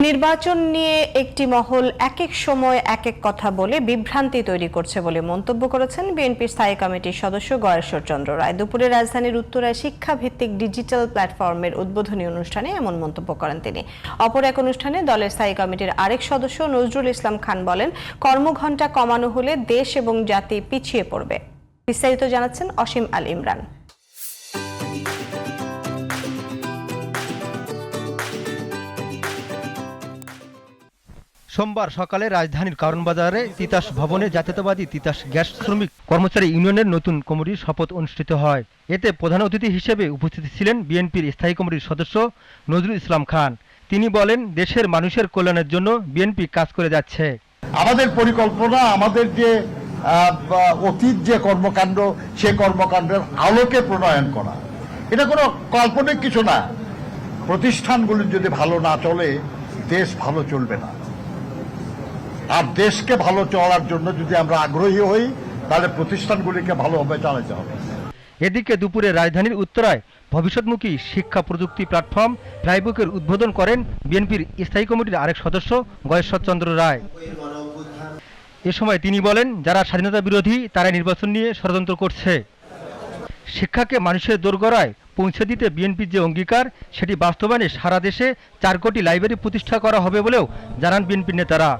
নির্বাচন নিয়ে একটি মহল এক এক সময় এক এক কথা বলে বিভ্রান্তি তৈরি করছে বলে মন্তব্য করেছেন বিএনপির স্থায়ী কমিটির সদস্য গয়েশ্বর চন্দ্র রায়। দুপুরে রাজধানীর উত্তরায় শিক্ষাভিত্তিক ডিজিটাল প্ল্যাটফর্মের উদ্বোধনী অনুষ্ঠানে এমন মন্তব্য করেন তিনি। অপর এক অনুষ্ঠানে দলের স্থায়ী কমিটির আরেক সদস্য নজরুল ইসলাম খান বলেন, কর্মঘণ্টা কমানো হলে দেশ এবং জাতি পিছিয়ে পড়বে। বিস্তারিত জানাচ্ছেন অসীম আল ইমরান। সোমবার সকালে রাজধানীর কারণ বাজারে তিতাস ভবনে জাতীয়তাবাদী তিতাস গ্যাস শ্রমিক কর্মচারী ইউনিয়নের নতুন কমিটির শপথ অনুষ্ঠিত হয়। এতে প্রধান অতিথি হিসেবে উপস্থিত ছিলেন বিএনপির স্থায়ী কমিটির সদস্য নজরুল ইসলাম খান। তিনি বলেন, দেশের মানুষের কল্যাণের জন্য বিএনপি কাজ করে যাচ্ছে। আমাদের পরিকল্পনা, আমাদের যে অতীত যে কর্মকাণ্ড, সে কর্মকাণ্ডের আলোকে প্রণয়ন করা। এটা কোনো কাল্পনিক কিছু না। প্রতিষ্ঠানগুলি যদি ভালো না চলে, দেশ ভালো চলবে না। আর দেশকে ভালো চলার জন্য যদি আমরা আগ্রহী হই, তাহলে প্রতিষ্ঠানগুলিকে ভালোভাবে চালাতে হবে। এদিকে দুপুরে রাজধানীর উত্তরায় ভবিষ্যৎমুখী শিক্ষা প্রযুক্তি প্ল্যাটফর্ম ফ্লাইবুকের উদ্বোধন করেন বিএনপির স্থায়ী কমিটির আরেক সদস্য গয়েশ্বর চন্দ্র রায়। এ সময় তিনি বলেন, যারা স্বাধীনতা বিরোধী তারা নির্বাচন নিয়ে ষড়যন্ত্র করছে। শিক্ষাকে মানুষের দোরগড়ায় পৌঁছে দিতে বিএনপির যে অঙ্গীকার, সেটি বাস্তবায়নে সারা দেশে চার কোটি লাইব্রেরি প্রতিষ্ঠা করা হবে বলেও জানান বিএনপির নেতারা।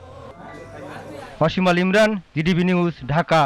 Asim Al Imran GDB news Dhaka.